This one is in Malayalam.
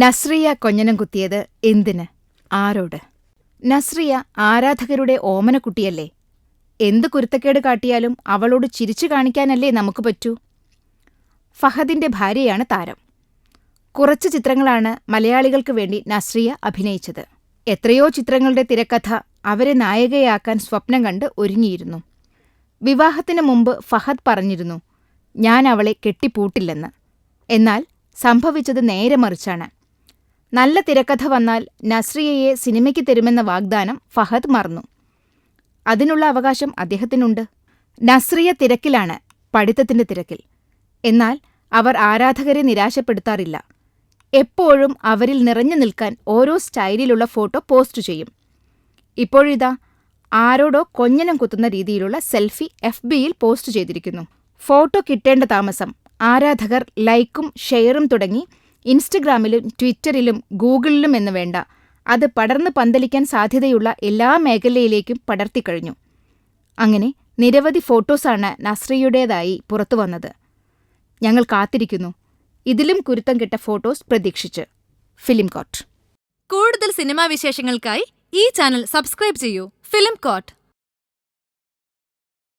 നസ്രിയ കൊഞ്ഞനം കുത്തിയത് എന്തിന്? ആരോട്? നസ്രിയ ആരാധകരുടെ ഓമനക്കുട്ടിയല്ലേ? എന്ത് കുരുത്തക്കേട് കാട്ടിയാലും അവളോട് ചിരിച്ചു കാണിക്കാനല്ലേ നമുക്ക് പറ്റൂ? ഫഹദിന്റെ ഭാര്യയാണ് താരം. കുറച്ച് ചിത്രങ്ങളാണ് മലയാളികൾക്ക് വേണ്ടി നസ്രിയ അഭിനയിച്ചത്. എത്രയോ ചിത്രങ്ങളുടെ തിരക്കഥ അവരെ നായികയാക്കാൻ സ്വപ്നം കണ്ട് ഒരുങ്ങിയിരുന്നു. വിവാഹത്തിന് മുമ്പ് ഫഹദ് പറഞ്ഞിരുന്നു ഞാൻ അവളെ കെട്ടിപ്പൂട്ടില്ലെന്ന്. എന്നാൽ സംഭവിച്ചത് നേരെ മറിച്ചാണ്. നല്ല തിരക്കഥ വന്നാൽ നസ്രിയയെ സിനിമയ്ക്ക് തരുമെന്ന വാഗ്ദാനം ഫഹദ് മറന്നു. അതിനുള്ള അവകാശം അദ്ദേഹത്തിനുണ്ട്. നസ്രിയ തിരക്കിലാണ് പഠിത്തത്തിന്റെ തിരക്കിൽ. എന്നാൽ അവർ ആരാധകരെ നിരാശപ്പെടുത്താറില്ല. എപ്പോഴും അവരിൽ നിറഞ്ഞു നിൽക്കാൻ ഓരോ സ്റ്റൈലിലുള്ള ഫോട്ടോ പോസ്റ്റ് ചെയ്യും. ഇപ്പോഴിതാ ആരോടോ കൊഞ്ഞനം കുത്തുന്ന രീതിയിലുള്ള സെൽഫി എഫ് ബിയിൽ പോസ്റ്റ് ചെയ്തിരിക്കുന്നു. ഫോട്ടോ കിട്ടേണ്ട താമസം. ആരാധകർ ലൈക്കും ഷെയറും തുടങ്ങി ഇൻസ്റ്റഗ്രാമിലും ട്വിറ്ററിലും ഗൂഗിളിലും എന്ന് വേണ്ട. അത് പടർന്നു പന്തലിക്കാൻ സാധ്യതയുള്ള എല്ലാ മേഖലയിലേക്കും പടർത്തിക്കഴിഞ്ഞു അങ്ങനെ നിരവധി ഫോട്ടോസാണ് നസ്രിയുടേതായി പുറത്തുവന്നത് ഞങ്ങൾ കാത്തിരിക്കുന്നു. ഇതിലും കുരുത്തം കിട്ട ഫോട്ടോസ് പ്രതീക്ഷിച്ച്. ഫിലിം കോട്ട് കൂടുതൽ സിനിമാ വിശേഷങ്ങൾക്കായി ഈ ചാനൽ സബ്സ്ക്രൈബ് ചെയ്യൂ. Film coat